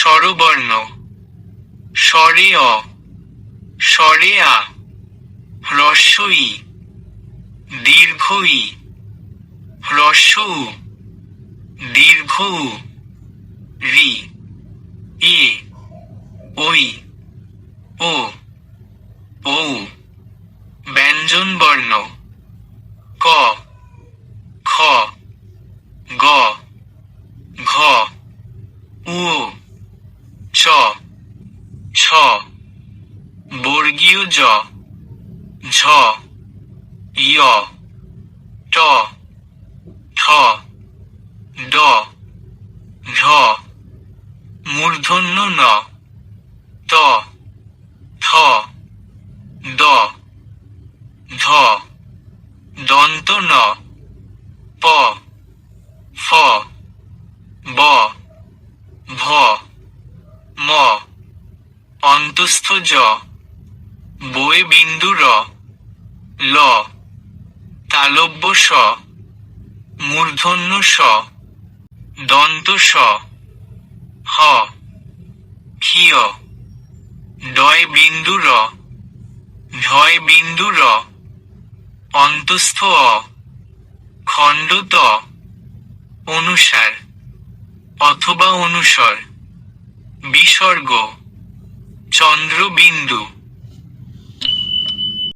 স্বরবর্ণ। স্বরে অ স্বরে আ হ্রস্ব দীর্ঘ রি। এ। ওই ও। ও ব্যঞ্জন বর্ণ ক। খ। বর্গীয় জ। ঝ। ইয় ট। ঠ। ড। ঢ মূর্ধন্য ন। ত। থ। দ। ধ দন্ত ন। প। অন্তস্থ জ বই বিন্দু র। ল। তালব্য স। মূর্ধন্য স। দন্ত স। হ। ক্ষীয়। ডয় বিন্দু র। ঢয় বিন্দু র। অন্তস্থ অ। খণ্ড ত অনুসার। অথবা অনুসর। বিসর্গ। চন্দ্রবিন্দু।